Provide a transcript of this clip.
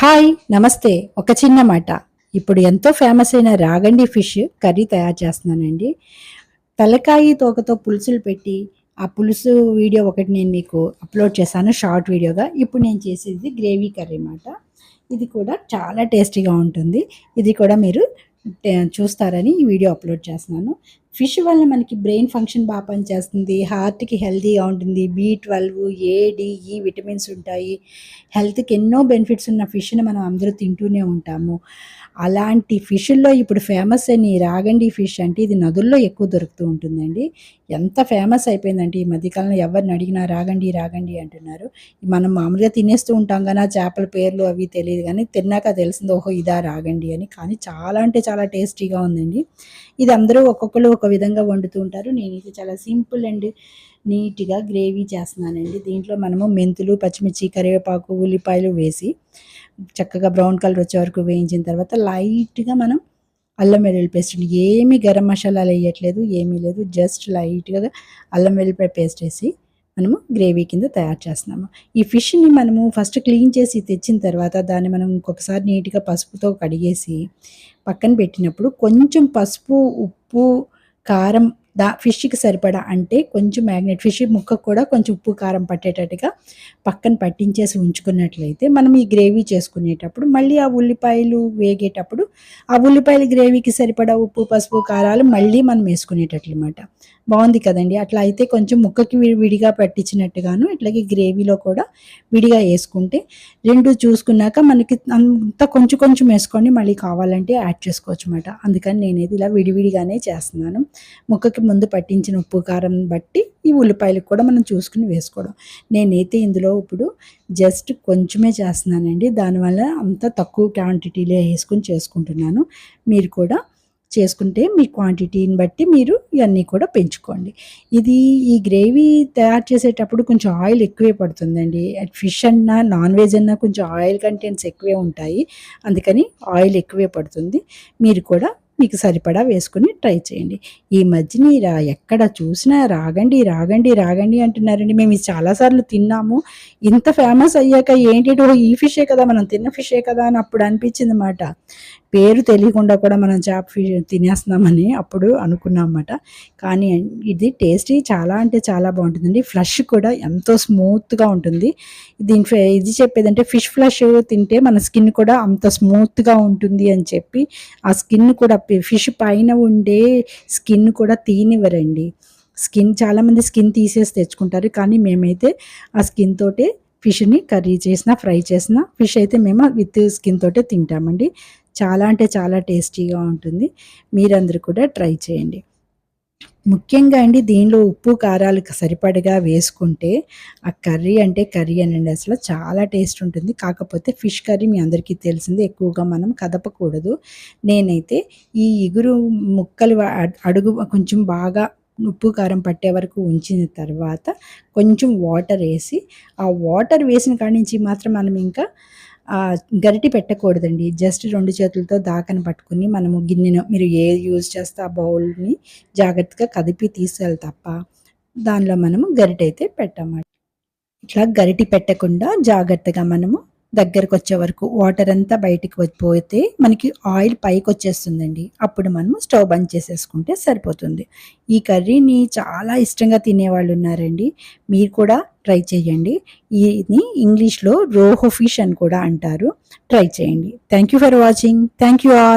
Hi నమస్తే. ఒక చిన్న మాట. ఇప్పుడు ఎంతో ఫేమస్ అయిన రాగండి ఫిష్ కర్రీ తయారు చేస్తున్నానండి. తలకాయి తోకతో పులుసులు పెట్టి ఆ పులుసు వీడియో ఒకటి నేను మీకు అప్లోడ్ చేశాను షార్ట్ వీడియోగా ఇప్పుడు నేను చేసేది గ్రేవీ కర్రీ అనమాట ఇది కూడా చాలా టేస్టీగా ఉంటుంది. ఇది కూడా మీరు చూస్తారని ఈ వీడియో అప్లోడ్ చేస్తున్నాను. ఫిష్ వల్ల మనకి బ్రెయిన్ ఫంక్షన్ బాగా పనిచేస్తుంది హార్ట్కి హెల్తీగా ఉంటుంది. B twelve A D E ఈ విటమిన్స్ ఉంటాయి. హెల్త్కి ఎన్నో బెనిఫిట్స్ ఉన్న ఫిష్ని మనం అందరూ తింటూనే ఉంటాము. అలాంటి ఫిష్ల్లో ఇప్పుడు ఫేమస్ అని రాగండి ఫిష్ అంటే ఇది నదుల్లో ఎక్కువ దొరుకుతూ ఉంటుందండి. ఎంత ఫేమస్ అయిపోయిందంటే ఈ మధ్యకాలంలో ఎవరిని అడిగినా రాగండి రాగండి అంటున్నారు. మనం మామూలుగా తినేస్తూ ఉంటాం కానీ ఆ చేపల పేర్లు అవి తెలియదు కానీ తిన్నాక తెలిసింది ఓహో ఇదా రాగండి అని. కానీ చాలా అంటే చాలా టేస్టీగా ఉందండి. ఇది అందరూ ఒక్కొక్కరు ఒక విధంగా వండుతూ ఉంటారు. నేను చాలా సింపుల్ అండ్ నీట్గా గ్రేవీ చేస్తున్నానండి. దీంట్లో మనము మెంతులు పచ్చిమిర్చి కరివేపాకు ఉల్లిపాయలు వేసి చక్కగా బ్రౌన్ కలర్ వచ్చే వరకు వేయించిన తర్వాత లైట్గా మనం అల్లం వెల్లుల్లి పేస్ట్ ఏమీ గరం మసాలాలు వేయట్లేదు ఏమీ లేదు. జస్ట్ లైట్గా అల్లం వెల్లుల్లిపాయ పేస్ట్ వేసి మనము గ్రేవీ కింద తయారు చేస్తున్నాము. ఈ ఫిష్ని మనము ఫస్ట్ క్లీన్ చేసి తెచ్చిన తర్వాత దాన్ని మనం ఇంకొకసారి నీట్గా పసుపుతో కడిగేసి పక్కన పెట్టినప్పుడు కొంచెం పసుపు ఉప్పు కారం దా ఫిష్కి సరిపడా అంటే కొంచెం మ్యాగ్నెట్ ఫిష్ ముక్కకు కూడా కొంచెం ఉప్పు కారం పట్టేటట్టుగా పక్కన పట్టించేసి ఉంచుకున్నట్లయితే మనం ఈ గ్రేవీ చేసుకునేటప్పుడు మళ్ళీ ఆ ఉల్లిపాయలు వేగేటప్పుడు ఆ ఉల్లిపాయల గ్రేవీకి సరిపడా ఉప్పు పసుపు కారాలు మళ్ళీ మనం వేసుకునేటట్లు అనమాట బాగుంది కదండి. అట్లా అయితే కొంచెం ముక్కకి విడిగా పట్టించినట్టుగాను ఇట్లాగే గ్రేవీలో కూడా విడిగా వేసుకుంటే రెండు చూసుకున్నాక మనకి అంత కొంచెం కొంచెం వేసుకొని మళ్ళీ కావాలంటే యాడ్ చేసుకోవచ్చు అనమాట అందుకని నేనేది ఇలా విడివిడిగానే చేస్తున్నాను. ముక్కకి ముందు పట్టించిన ఉప్పు కారం బట్టి ఈ ఉల్లిపాయలు కూడా మనం చూసుకుని వేసుకోవడం. నేనైతే ఇందులో ఇప్పుడు జస్ట్ కొంచెమే చేస్తున్నానండి. దానివల్ల అంత తక్కువ క్వాంటిటీలో వేసుకుని చేసుకుంటున్నాను. మీరు కూడా చేసుకుంటే మీ క్వాంటిటీని బట్టి మీరు ఇవన్నీ కూడా పెంచుకోండి. ఇది ఈ గ్రేవీ తయారు చేసేటప్పుడు కొంచెం ఆయిల్ ఎక్కువే పడుతుందండి. ఫిష్ అన్నా నాన్ వెజ్ అన్నా కొంచెం ఆయిల్ కంటెంట్స్ ఎక్కువే ఉంటాయి. అందుకని ఆయిల్ ఎక్కువే పడుతుంది. మీరు కూడా మీకు సరిపడా వేసుకుని ట్రై చేయండి. ఈ మధ్యన రా ఎక్కడ చూసినా రాగండి రాగండి రాగండి అంటున్నారండి. మేము ఇది చాలాసార్లు తిన్నాము. ఇంత ఫేమస్ అయ్యాక ఏంటి ఈ ఫిషే కదా మనం తిన్న ఫిషే కదా అని అప్పుడు అనిపించింది అనమాట పేరు తెలియకుండా కూడా మనం చేప ఫిష్ తినేస్తున్నామని అప్పుడు అనుకున్నాం అన్నమాట కానీ ఇది టేస్టీ చాలా అంటే చాలా బాగుంటుందండి. ఫ్లష్ కూడా ఎంతో స్మూత్గా ఉంటుంది. దీని ఫే- ఇది చెప్పేదంటే ఫిష్ ఫ్లష్ తింటే మన స్కిన్ కూడా అంత స్మూత్గా ఉంటుంది అని చెప్పి ఆ స్కిన్ కూడా ఫిష్ పైన ఉండే స్కిన్ కూడా తీనివ్వరండి స్కిన్ చాలామంది స్కిన్ తీసేసి తెచ్చుకుంటారు. కానీ మేమైతే ఆ స్కిన్ తోటే ఫిష్ని కర్రీ చేసిన ఫ్రై చేసిన ఫిష్ అయితే మేము విత్ స్కిన్ తోటే తింటామండి. చాలా అంటే చాలా టేస్టీగా ఉంటుంది. మీరందరూ కూడా ట్రై చేయండి. ముఖ్యంగా అండి దీనిలో ఉప్పు కారాలకు సరిపడగా వేసుకుంటే ఆ కర్రీ అంటే కర్రీ అనండి అసలు చాలా టేస్ట్ ఉంటుంది. కాకపోతే ఫిష్ కర్రీ మీ అందరికీ తెలిసింది ఎక్కువగా మనం కదపకూడదు. నేనైతే ఈ ఇగురు ముక్కలు అడుగు కొంచెం బాగా ఉప్పు కారం పట్టే వరకు ఉంచిన తర్వాత కొంచెం వాటర్ వేసి ఆ వాటర్ వేసిన కాడి నుంచి మాత్రం మనం ఇంకా గరిటి పెట్టకూడదండి. జస్ట్ రెండు చేతులతో దాకని పట్టుకుని మనము గిన్నెను మీరు ఏ యూజ్ చేస్తే ఆ బౌల్ని జాగ్రత్తగా కదిపి తీసుకెళ్ళి తప్ప దానిలో మనము గరిటైతే పెట్టమాట ఇట్లా గరిటి పెట్టకుండా జాగ్రత్తగా మనము దగ్గరకు వచ్చే వరకు వాటర్ అంతా బయటికి పోతే మనకి ఆయిల్ పైకి వచ్చేస్తుందండి అప్పుడు మనము స్టవ్ బంద్ చేసేసుకుంటే సరిపోతుంది. ఈ కర్రీని చాలా ఇష్టంగా తినేవాళ్ళు ఉన్నారండి. మీరు కూడా ట్రై చేయండి. ఇది ఇంగ్లీష్లో రోహో ఫిష్ అని కూడా అంటారు. ట్రై చేయండి. Thank you for watching. Thank you all.